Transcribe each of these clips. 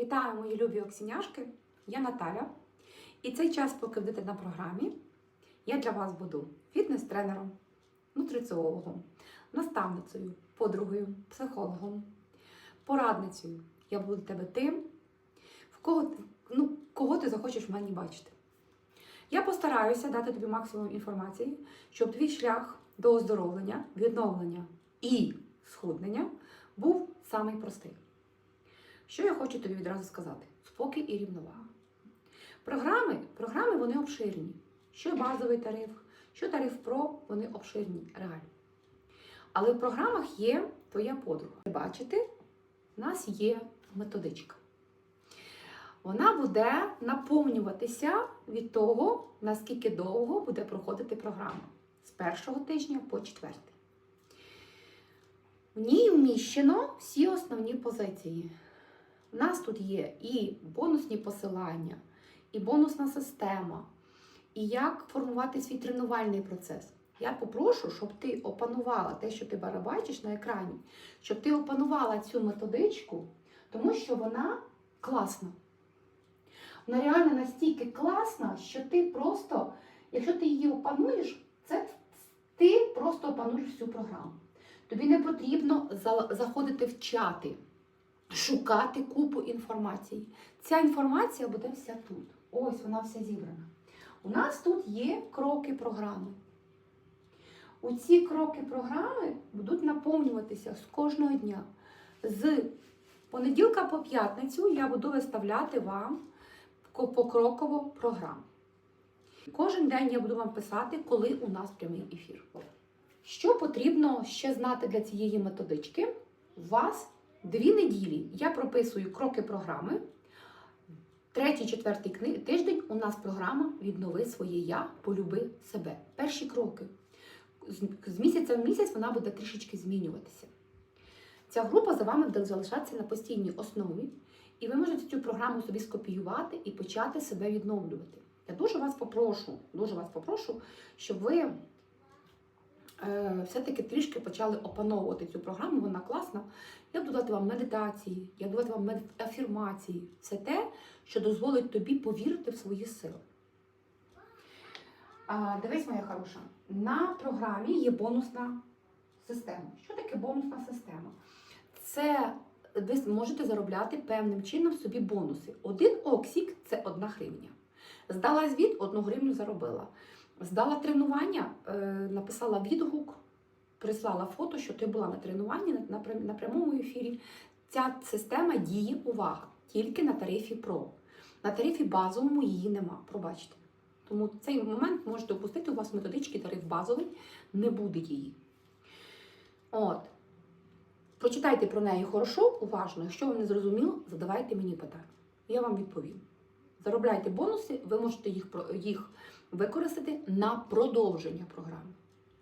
Вітаю, мої любі оксіняшки! Я Наталя. І цей час, поки будете на програмі, я для вас буду фітнес-тренером, нутриціологом, наставницею, подругою, психологом, порадницею. Я буду тебе тим, в кого, ну, кого ти захочеш в мені бачити. Я постараюся дати тобі максимум інформації, щоб твій шлях до оздоровлення, відновлення і схуднення був самий простий. Що я хочу тобі відразу сказати? Спокій і рівновага. Програми, програми вони обширні. Що базовий тариф, що тариф ПРО, вони обширні, реально. Але в програмах є твоя подруга. Бачите, у нас є методичка. Вона буде наповнюватися від того, наскільки довго буде проходити програма з першого тижня по четвертий. В ній вміщено всі основні позиції. У нас тут є і бонусні посилання, і бонусна система, і як формувати свій тренувальний процес. Я попрошу, щоб ти опанувала те, що ти бачиш на екрані, щоб ти опанувала цю методичку, тому що вона класна. Вона реально настільки класна, що ти просто, якщо ти її опануєш, це ти просто опануєш всю програму. Тобі не потрібно заходити в чати, шукати купу інформації. Ця інформація буде вся тут. Ось вона вся зібрана. У нас тут є кроки програми. У ці кроки програми будуть наповнюватися з кожного дня. З понеділка по п'ятницю я буду виставляти вам ко- покрокову програму. Кожен день я буду вам писати, коли у нас прямий ефір. Що потрібно ще знати для цієї методички? У вас дві неділі я прописую кроки програми. Третій, четвертий тиждень у нас програма Віднови своє я, полюби себе. Перші кроки. З- місяця в місяць вона буде трішечки змінюватися. Ця група за вами буде залишатися на постійній основі, і ви можете цю програму собі скопіювати і почати себе відновлювати. Я дуже вас попрошу, дуже вас попрошу, щоб ви все-таки трішки почали опановувати цю програму, вона класна. Я буду давати вам медитації, я буду давати вам афірмації. Все те, що дозволить тобі повірити в свої сили. А, дивись, моя хороша, на програмі є бонусна система. Що таке бонусна система? Це ви можете заробляти певним чином собі бонуси. Один оксік це одна гривня. Здала звіт, одну гривню заробила. Здала тренування, е, написала відгук, прислала фото, що ти була на тренуванні на, на, прям- на прямому ефірі. Ця система діє увага тільки на тарифі PRO. На тарифі базовому її нема. Пробачте. Тому цей момент можете опустити, у вас методички тариф базовий, не буде її. От. Прочитайте про неї хорошо, уважно. Якщо вам не зрозуміло, задавайте мені питання. Я вам відповім. Заробляйте бонуси, ви можете їх, їх використати на продовження програми.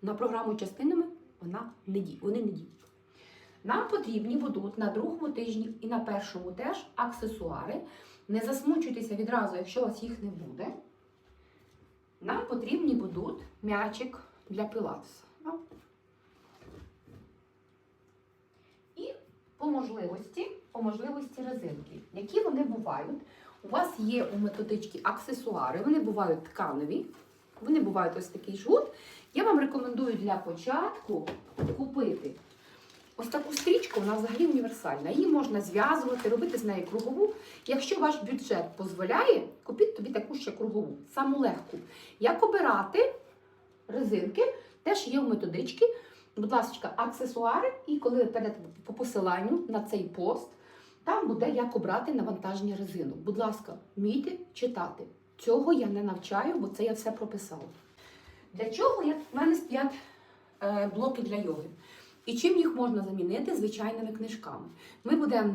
На програму частинами вона не діє, вони не діють. Нам потрібні будуть на другому тижні і на першому теж аксесуари. Не засмучуйтеся відразу, якщо у вас їх не буде. Нам потрібні будуть м'ячик для пілатеса. І по можливості, по можливості резинки. Які вони бувають? У вас є у методичці аксесуари, вони бувають тканові, вони бувають ось такий жгут. Я вам рекомендую для початку купити ось таку стрічку, вона взагалі універсальна. Її можна зв'язувати, робити з неї кругову. Якщо ваш бюджет дозволяє, купіть тобі таку ще кругову, саму легку. Як обирати резинки, теж є в методичці. Будь ласка, аксесуари, і коли перейдете по посиланню на цей пост, там буде як обрати навантаження резину. Будь ласка, вмійте читати. Цього я не навчаю, бо це я все прописала. Для чого я, в мене стоять е, блоки для йоги? І чим їх можна замінити звичайними книжками? Ми будемо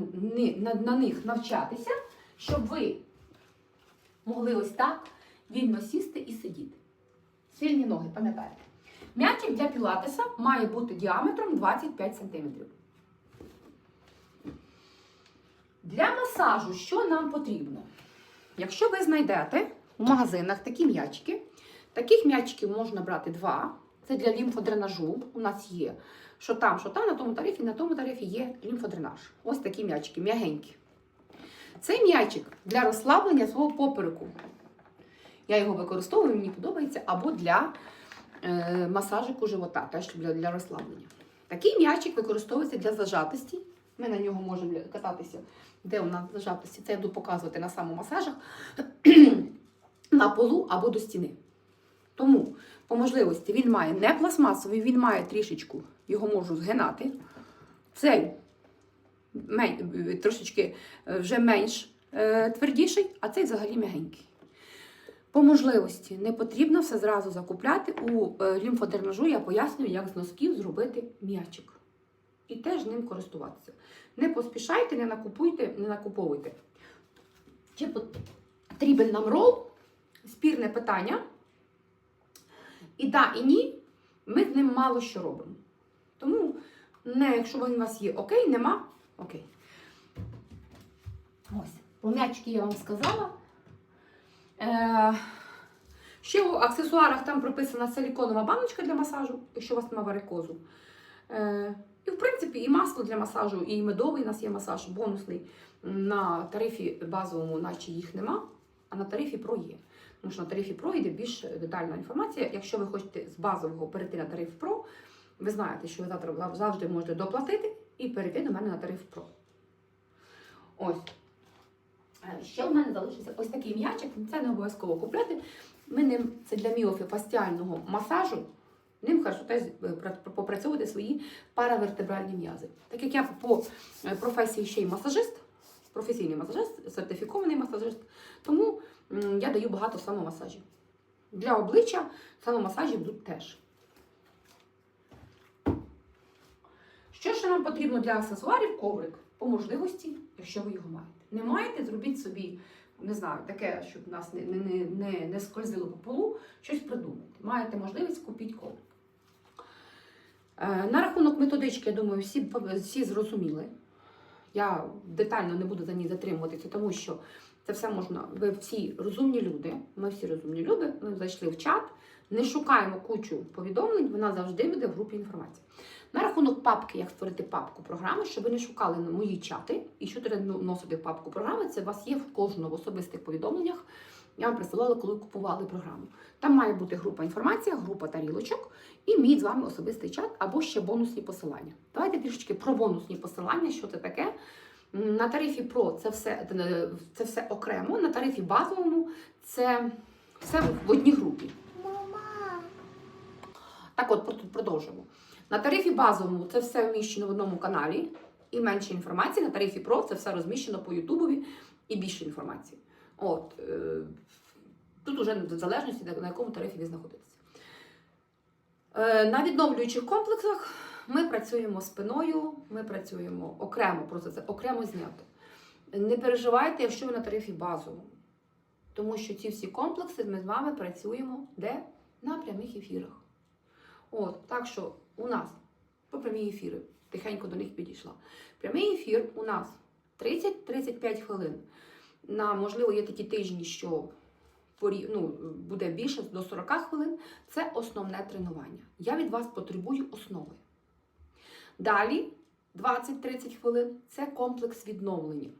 на, них навчатися, щоб ви могли ось так вільно сісти і сидіти. Сильні ноги, пам'ятаєте. М'ячик для пілатеса має бути діаметром 25 см. Для масажу що нам потрібно? Якщо ви знайдете у магазинах такі м'ячики, таких м'ячиків можна брати два. Це для лімфодренажу. У нас є що там, що там, на тому тарифі, на тому тарифі є лімфодренаж. Ось такі м'ячики, м'ягенькі. цей м'ячик для розслаблення свого попереку. Я його використовую, мені подобається, або для е, масажику живота, теж для, для розслаблення. Такий м'ячик використовується для зажатості. Ми на нього можемо кататися, де у нас зажатості. Це я буду показувати на самомасажах на полу або до стіни. Тому, по можливості, він має не пластмасовий, він має трішечку, його можу згинати. Цей трошечки е, вже менш е, твердіший, а цей взагалі м'ягенький. По можливості не потрібно все зразу закупляти. У е, лімфодренажу я пояснюю, як з носків зробити м'ячик. І теж ним користуватися. Не поспішайте, не накупуйте, не накуповуйте. Чи потрібен нам рол? Спірне питання. І да, і ні, ми з ним мало що робимо. Тому, не, якщо він у вас є окей, нема, окей. Ось, про м'ячки я вам сказала. Е, ще в аксесуарах там прописана силіконова баночка для масажу, якщо у вас немає варикозу. Е, і, в принципі, і масло для масажу, і медовий у нас є масаж бонусний. На тарифі базовому, наче їх нема, а на тарифі Pro є. Тому що на тарифі Pro йде більш детальна інформація. Якщо ви хочете з базового перейти на тариф Pro, ви знаєте, що ви завтра завжди можете доплатити і перейти до мене на тариф Pro. Ось. Е, Ще у мене залишився ось такий м'ячик, це не обов'язково купляти. Ми ним, це для міофасціального масажу. Ним хорошо теж попрацьовувати свої паравертебральні м'язи. Так як я по е, професії ще й масажист, професійний масажист, сертифікований масажист, тому я даю багато самомасажів. Для обличчя самомасажі будуть теж. Що ще нам потрібно для аксесуарів? Коврик. По можливості, якщо ви його маєте. Не маєте, зробіть собі, не знаю, таке, щоб нас не, не, не, не скользило по полу, щось придумайте. Маєте можливість, купіть коврик. Е, На рахунок методички, я думаю, всі, всі зрозуміли. Я детально не буду за ній затримуватися, тому що це все можна. Ви всі розумні люди. Ми всі розумні люди. Ми зайшли в чат, не шукаємо кучу повідомлень, вона завжди буде в групі інформації. На рахунок папки, як створити папку програми, щоб ви не шукали мої чати і що треба носити в папку програми, це у вас є в кожному в особистих повідомленнях. Я вам присилала, коли купували програму. Там має бути група інформація, група тарілочок і мій з вами особистий чат або ще бонусні посилання. Давайте трішечки про бонусні посилання, що це таке. На тарифі Pro це все, е, це все окремо, на тарифі базовому це все в одній групі. Мама. Так от про- продовжимо. На тарифі базовому це все вміщено в одному каналі і менше інформації. На тарифі Pro це все розміщено по Ютубові і більше інформації. От е, тут уже в залежності на якому тарифі ви знаходитеся. Е, на відновлюючих комплексах ми працюємо спиною, ми працюємо окремо, просто це окремо знято. Не переживайте, якщо ви на тарифі базовому. Тому що ці всі комплекси ми з вами працюємо де? На прямих ефірах. От, так що у нас по прямі ефіри, тихенько до них підійшла. Прямий ефір у нас 30-35 хвилин. На, можливо, є такі тижні, що ну, буде більше до 40 хвилин. Це основне тренування. Я від вас потребую основи. Далі 20-30 хвилин це комплекс відновлення.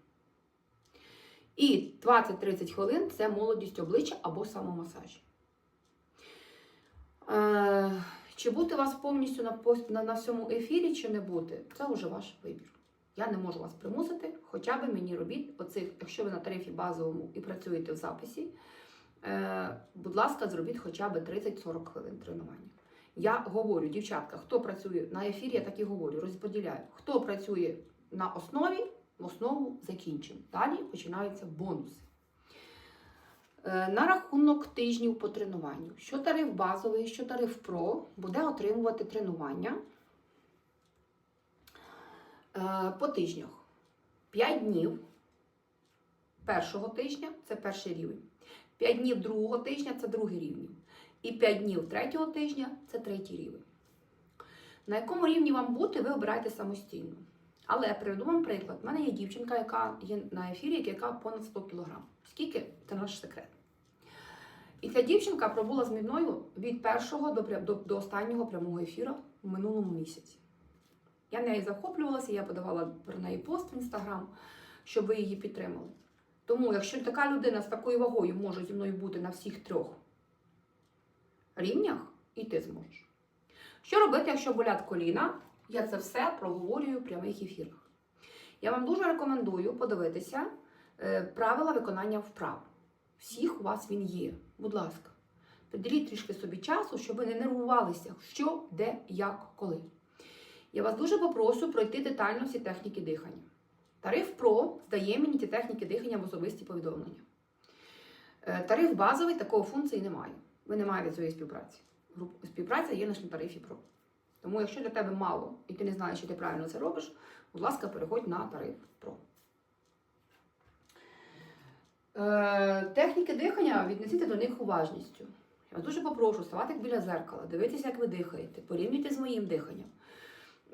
І 20-30 хвилин це молодість обличчя або самомасаж. Е, чи бути у вас повністю на, на, на всьому ефірі, чи не бути, це вже ваш вибір. Я не можу вас примусити, хоча б мені робіть оцих, якщо ви на тарифі базовому і працюєте в записі, е, будь ласка, зробіть хоча б 30-40 хвилин тренування. Я говорю, дівчатка, хто працює на ефірі, я так і говорю, розподіляю. Хто працює на основі, основу закінчимо. Далі починаються бонуси. Е, На рахунок тижнів по тренуванню. Що тариф базовий, що тариф Pro буде отримувати тренування по тижнях. 5 днів першого тижня це перший рівень. 5 днів другого тижня це другий рівень. І 5 днів третього тижня це третій рівень. На якому рівні вам бути, ви обираєте самостійно. Але я приведу вам приклад. У мене є дівчинка, яка є на ефірі, яка понад 100 кг. Скільки? Це наш секрет. І ця дівчинка пробула зі мною від першого до, до останнього прямого ефіру в минулому місяці. Я нею захоплювалася, я подавала про неї пост в інстаграм, щоб ви її підтримали. Тому, якщо така людина з такою вагою може зі мною бути на всіх трьох рівнях, і ти зможеш. Що робити, якщо болять коліна? Я це все проговорюю в прямих ефірах. Я вам дуже рекомендую подивитися е, правила виконання вправ. Всіх у вас він є. Будь ласка, приділіть трішки собі часу, щоб ви не нервувалися, що, де, як, коли. Я вас дуже попрошу пройти детально всі техніки дихання. Тариф ПРО здає мені ті техніки дихання в особисті повідомлення. Е, Тариф базовий, такої функції немає. Ви не маєте цієї співпраці. Співпраця є лише на тарифі ПРО. Тому, якщо для тебе мало і ти не знаєш, що ти правильно це робиш, будь ласка, переходь на тариф ПРО. Е, техніки дихання віднесіть до них уважністю. Я вас дуже попрошу ставати біля зеркала, дивитися, як ви дихаєте, порівнюйте з моїм диханням.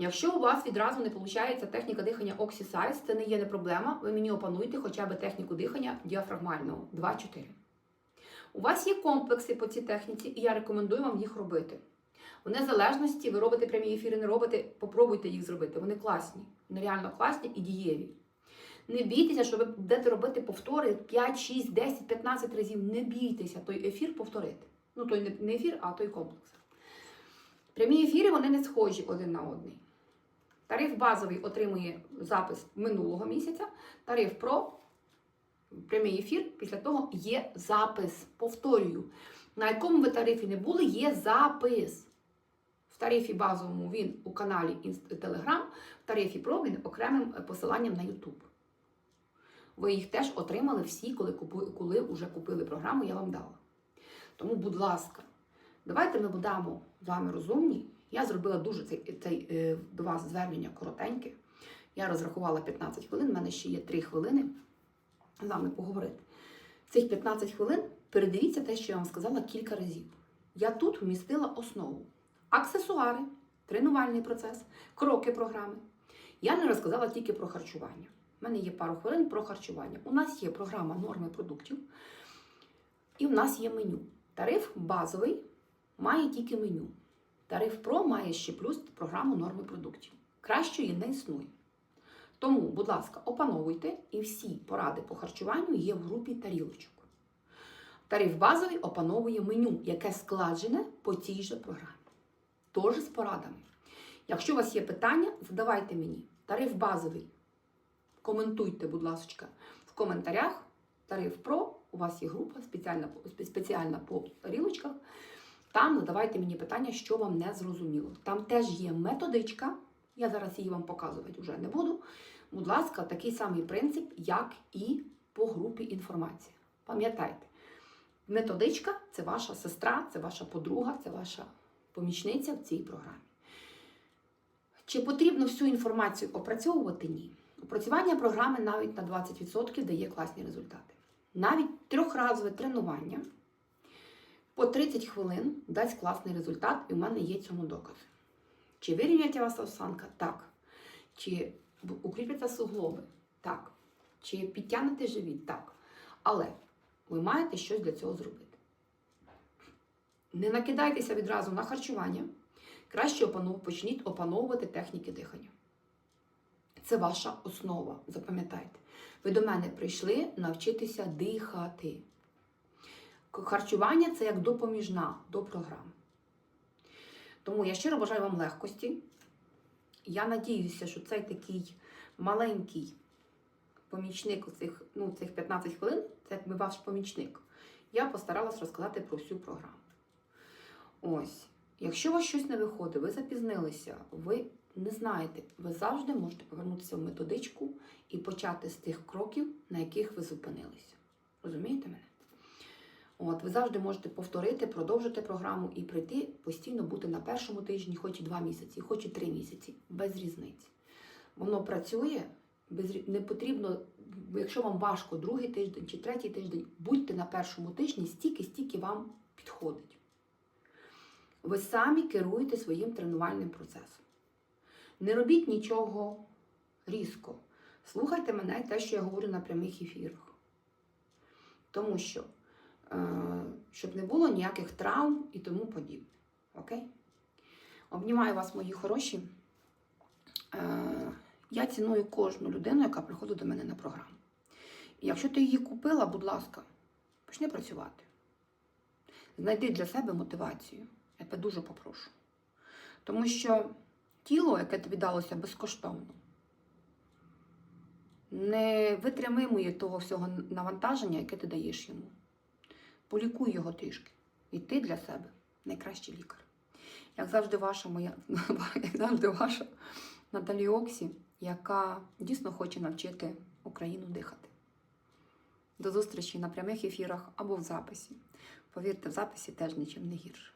Якщо у вас відразу не виходить техніка дихання Oxysize, це не є не проблема. Ви мені опануйте хоча б техніку дихання діафрагмального 2-4. У вас є комплекси по цій техніці, і я рекомендую вам їх робити. В незалежності, ви робите прямі ефіри, не робите, попробуйте їх зробити. Вони класні, вони реально класні і дієві. Не бійтеся, що ви будете робити повтори 5, 6, 10, 15 разів. Не бійтеся той ефір повторити. Ну, той не- ефір, а той комплекс. Прямі ефіри вони не схожі один на один. Тариф базовий отримує запис минулого місяця, тариф про прямий ефір, після того є запис. Повторюю, на якому ви тарифі не були, є запис. В тарифі базовому він у каналі Telegram, в тарифі Pro він окремим е, посиланням на YouTube. Ви їх теж отримали всі, коли, коли вже купили програму, я вам дала. Тому, будь ласка, давайте ми будемо з вами розумні. Я зробила дуже цей, цей е, до вас звернення коротеньке. Я розрахувала 15 хвилин, в мене ще є 3 хвилини з вами поговорити. Цих 15 хвилин передивіться те, що я вам сказала кілька разів. Я тут вмістила основу. Аксесуари, тренувальний процес, кроки програми. Я не розказала тільки про харчування. У мене є пару хвилин про харчування. У нас є програма норми продуктів, і в нас є меню. Тариф базовий має тільки меню. Тариф Pro має ще плюс програму норми продуктів. Кращої не існує. Тому, будь ласка, опановуйте і всі поради по харчуванню є в групі тарілочок. Тариф базовий опановує меню, яке складене по цій же програмі. Тож з порадами. Якщо у вас є питання, задавайте мені. Тариф базовий. Коментуйте, будь ласка, в коментарях. Тариф Pro, у вас є група спеціальна, спеціальна по тарілочках. Там задавайте мені питання, що вам не зрозуміло. Там теж є методичка. Я зараз її вам показувати вже не буду. Будь ласка, такий самий принцип, як і по групі інформація. Пам'ятайте, методичка це ваша сестра, це ваша подруга, це ваша помічниця в цій програмі. Чи потрібно всю інформацію опрацьовувати? Ні. Опрацювання програми навіть на 20% дає класні результати. Навіть трьохразове тренування по 30 хвилин дасть класний результат, і в мене є цьому докази. Чи вирівняється вас осанка? Так. Чи укріпляться суглоби? Так. Чи підтягнете живіт? Так. Але ви маєте щось для цього зробити. Не накидайтеся відразу на харчування. Краще опанов... почніть опановувати техніки дихання. Це ваша основа, запам'ятайте. Ви до мене прийшли навчитися дихати. Харчування це як допоміжна до програми. Тому я щиро бажаю вам легкості. Я надіюся, що цей такий маленький помічник цих, ну, цих 15 хвилин, це якби ваш помічник. Я постаралась розказати про всю програму. Ось, якщо у вас щось не виходить, ви запізнилися, ви не знаєте, ви завжди можете повернутися в методичку і почати з тих кроків, на яких ви зупинилися. Розумієте мене? От, ви завжди можете повторити, продовжити програму і прийти постійно бути на першому тижні, хоч і два місяці, хоч і три місяці, без різниці. Воно працює, без, не потрібно, якщо вам важко другий тиждень чи третій тиждень, будьте на першому тижні стільки, стільки вам підходить. Ви самі керуєте своїм тренувальним процесом. Не робіть нічого різко. Слухайте мене те, що я говорю на прямих ефірах. Тому що, щоб не було ніяких травм і тому подібне. Окей? Обнімаю вас, мої хороші. Е, я ціную кожну людину, яка приходить до мене на програму. Якщо ти її купила, будь ласка, почни працювати. Знайди для себе мотивацію. Я тебе дуже попрошу. Тому що тіло, яке тобі далося безкоштовно, не витримує того всього навантаження, яке ти даєш йому. Полікуй його трішки. І ти для себе найкращий лікар. Як завжди, ваша моя, як завжди, ваша Наталі Оксі, яка дійсно хоче навчити Україну дихати. До зустрічі на прямих ефірах або в записі. Повірте, в записі теж нічим не гірше.